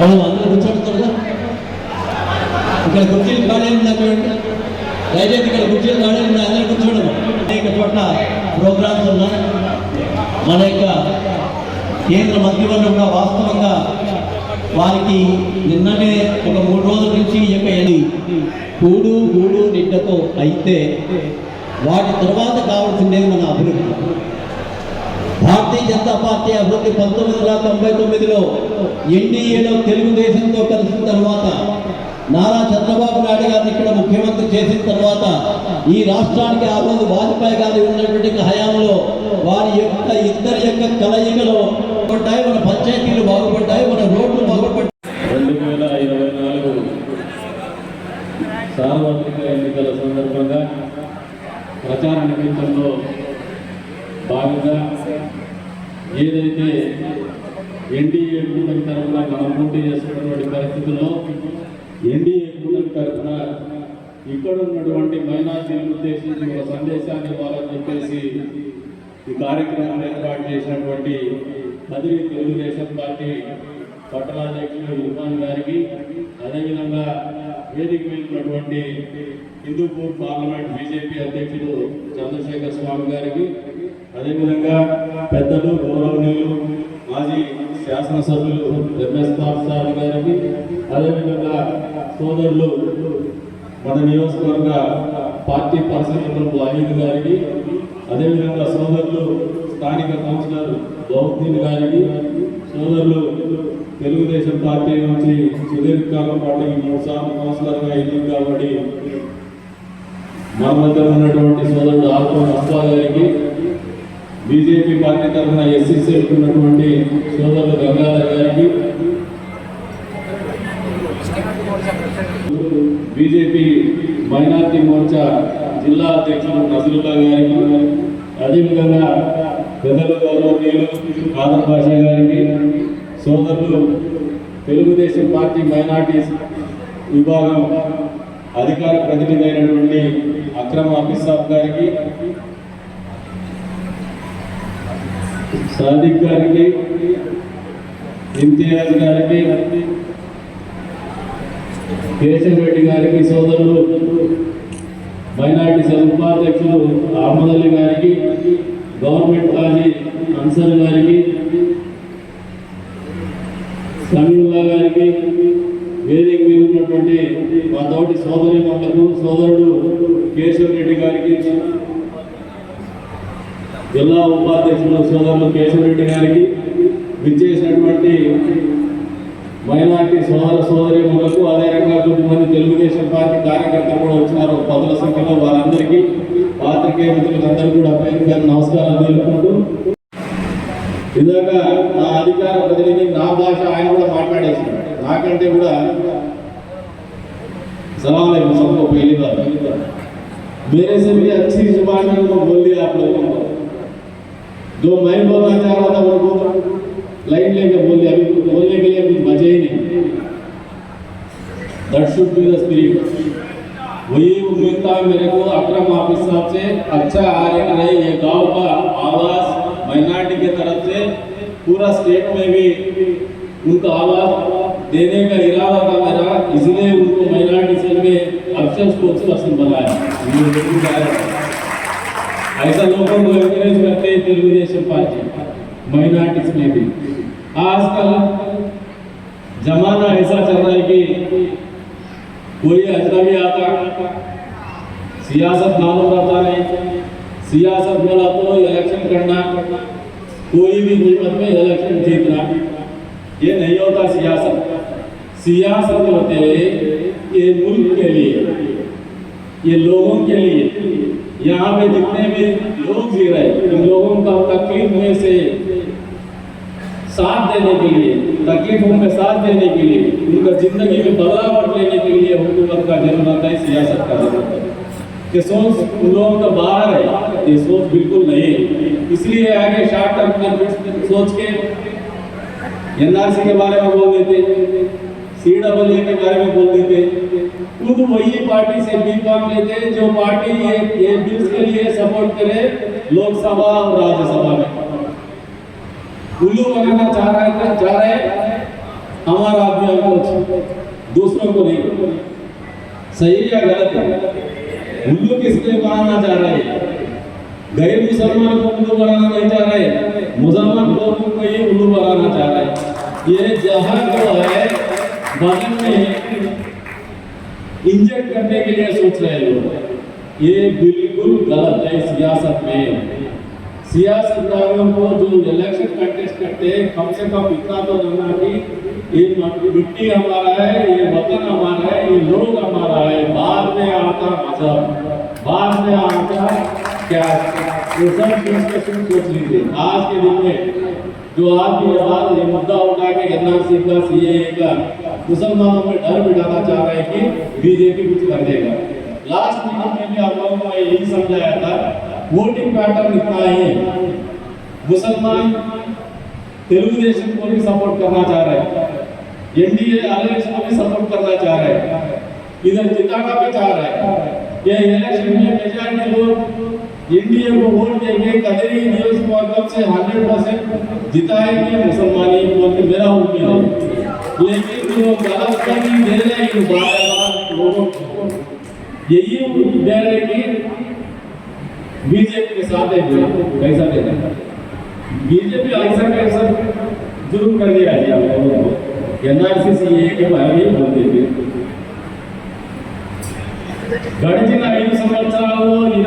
మనం అందరూ కూర్చోడుతుందా ఇక్కడ కుర్చీలు ఖాళీ ఉందా చూడండి. దయచేసి ఇక్కడ కుర్చీలు ఖాళీ ఉన్నాయి అందరూ కూర్చోండి. అనేక చోట్ల ప్రోగ్రామ్స్ ఉన్నాయి. మన యొక్క కేంద్ర మంత్రివర్గం కూడా వాస్తవంగా వారికి నిన్ననే ఒక మూడు రోజుల నుంచి ఈ యొక్క గూడు కూడు గూడు నిడ్డతో అయితే వాటి తర్వాత కావాల్సిందే మన అభివృద్ధి. భారతీయ జనతా పార్టీ అభివృద్ధి పంతొమ్మిది వందల తొంభై తొమ్మిదిలో ఎన్డీఏలో తెలుగుదేశంతో కలిసిన తర్వాత నారా చంద్రబాబు నాయుడు గారిని ఇక్కడ ముఖ్యమంత్రి చేసిన తర్వాత ఈ రాష్ట్రానికి ఆ రోజు వాజ్పేయి గారి ఉన్నటువంటి హయాంలో వారి యొక్క ఇద్దరి యొక్క కలయికలో పడ్డాయి మన పంచాయతీలు బాగుపడ్డాయి మన రోడ్లు బాగుపడ్డాయి. రెండు వేల ఇరవై నాలుగు సార్వత్రిక ఎన్నికల సందర్భంగా ప్రచార నిమిత్తంలో భాగంగా ఏదైతే ఎన్డీఏ కూటమి తరఫున మనం పోటీ చేస్తున్నటువంటి పరిస్థితుల్లో ఎన్డీఏ కూటమి తరఫున ఇక్కడ ఉన్నటువంటి మైనార్టీలను ఉద్దేశించి ఒక సందేశాన్ని ఇవ్వాలని చెప్పేసి ఈ కార్యక్రమాన్ని ఏర్పాటు చేసినటువంటి కదిరి తెలుగుదేశం పార్టీ పట్టణాధ్యక్షులు ఇర్ఫాన్ గారికి అదేవిధంగా వేదిక మీద ఉన్నటువంటి హిందూపూర్ పార్లమెంట్ బీజేపీ అధ్యక్షుడు చంద్రశేఖర్ స్వామి గారికి అదేవిధంగా పెద్దలు గౌరవనీయులు మాజీ శాసనసభ్యులు ఎంఎస్ పార్సారి గారికి అదేవిధంగా సోదరులు మన నియోజకవర్గ పార్టీ పరిశీలకులు వాహిద్ గారికి అదేవిధంగా సోదరులు స్థానిక కౌన్సిలర్ బౌద్దీన్ గారికి సోదరులు తెలుగుదేశం పార్టీ నుంచి సుదీర్ఘకాలం పాటు మూడు సార్లు కౌన్సిలర్గా ఎన్నిక కాబట్టి మన మధ్య ఉన్నటువంటి సోదరుడు ఆత్మ అస్వా గారికి బీజేపీ పార్టీ తరఫున ఎస్సీసీ ఉన్నటువంటి సోదరులు గంగాధర్ గారికి బీజేపీ మైనార్టీ మోర్చా జిల్లా అధ్యక్షులు నజరుల్లా గారికి అదేవిధంగా పెద్దలు గౌరవనీయులు కాదర్ భాష గారికి సోదరులు తెలుగుదేశం పార్టీ మైనార్టీ విభాగం అధికార ప్రతినిధి అయినటువంటి అక్రమ్ అమిత్ గారికి సాదిక్ గారికి ఇంతియాజ్ గారికి కేశవ్ రెడ్డి గారికి సోదరులు మైనార్టీ సెల్ ఉపాధ్యక్షులు అహ్మద్ అలీ గారికి గవర్నమెంట్ కాజీ అన్సర్ గారికి సమీవుల్లా గారికి వేదిక మీద ఉన్నటువంటి మా తోటి సోదరి మండలకు సోదరుడు కేశవ్ రెడ్డి గారికి జిల్లా ఉపాధ్యక్షులు సోదరులు కేశవ్ రెడ్డి గారికి విచ్చేసినటువంటి మైనార్టీ సోదర సోదరి ములకు అదేవిధంగా కొద్దిమంది తెలుగుదేశం పార్టీ కార్యకర్తలు కూడా వచ్చినారు పదుల సంఖ్యలో వారందరికీ పాత్రికేయ మిత్రులందరూ కూడా పేరు పేరు నమస్కారాలు తెలుపుకుంటూ ఇందాక నా అధికార ప్రతినిధి నా భాష ఆయన కూడా మాట్లాడేసినాడు నాకంటే కూడా सलाम अलैकुम सबको पहली बार मेरे से भी अच्छी जुबान में उन्होंने बोल दिया आप लोगों को जो मैं बोलना चाह रहा था, वो बोल लाइन लेके बोल दिया, अभी बोलने के लिए कुछ बचे ही नहीं। That should be the spirit वही उम्मीद था मेरे को अकरम हाफिज साहब से। अच्छा आ रहे ये गाँव का आवाज़ माइनॉरिटी के तरफ़ से, पूरा स्टेट में भी उनका आवाज़ देने का इरादा था मेरा, इसलिए उनको माइनॉरिटी सेल में अक्षर स्पोर्ट्स पर्सन बनाया। ऐसा लोगों को एनकरेज करते हैं तेलुगुदेशम पार्टी माइनॉरिटीज में भी। आजकल जमाना ऐसा चल रहा है कि कोई अजनबी आता, सियासत मालूम रहता नहीं, सियासत बोला तो इलेक्शन करना, कोई भी कीमत में इलेक्शन जीतना, ये नहीं होता सियासत। सियासत होते ये मुल्क के लिए। ये लोगों के लिए, यहाँ पे जितने भी लोग जी रहे इन लोगों का तकलीफ़ में से, साथ देने के लिए, तकलीफों में साथ देने के लिए, उनका ज़िंदगी में बदलाव लेने के लिए हुकूमत का ज़रूरत है सियासत का है। कि सोच उन लोगों का बाहर है, ये सोच बिल्कुल नहीं है। इसलिए आगे शार्ट टर्म में सोच के, एनआरसी के बारे में बोल देते सी डबल के बारे में बोल देते खुद वही पार्टी से बी काम लेते जो पार्टी ये ये बिल्स के लिए सपोर्ट करे लोकसभा और राज्यसभा में। उल्लू बनाना चाह रहे थे चाह रहे हमारा आदमी हमको दूसरों को नहीं। सही या गलत है? उल्लू किस लिए बनाना चाह रहे हैं? गैर मुसलमान को उल्लू बनाना नहीं चाह रहे मुसलमान लोगों को ही उल्लू बनाना चाह रहे ये जहर बदन में इंजेक्ट करने के लिए सोच रहे हैं लोग। ये बिल्कुल गलत है सियासत में। सियासतदारों को जो इलेक्शन कंटेस्ट करते हैं, कम से कम इतना तो जानना कि ये मिट्टी हमारा है, ये वतन हमारा है, ये लोग हमारा है। बाद में आता मज़हब बाद में आता क्या? ये सब सिर्फ़ सोच लीजिए। आज के दिन में जो आज की बात, ये मुद्दा उठा के एनआरसी का सी ए का मुसलमानों में डर बिठाना चाह रहे हैं कि बीजेपी कुछ कर देगा। लास्ट मीटिंग में भी आप लोगों को यही समझाया था वोटिंग पैटर्न इतना ही है। मुसलमान तेलुगु देशम को भी सपोर्ट करना चाह रहे हैं। एनडीए अलायंस को भी सपोर्ट करना चाह रहे हैं। इधर जिताना भी चाह रहे हैं। ये इलेक्शन में मेजॉरिटी लोग एनडीए को वोट देंगे कदरी नियोजकवर्ग से 100 परसेंट जिताएँगे मुसलमानी के मेरा उम्मीद है लेकिन जो गलत फहमी दे रहे हैं बार बार लोगों को यही उम्मीद दे रहे हैं कि बीजेपी के साथ है कैसा देना बीजेपी ऐसा कैसा जुर्म कर दिया है आप लोगों को एनआरसी सीए के बारे में बोलते थे గడిచిన ఐదు సంవత్సరాల్లో ఇరవై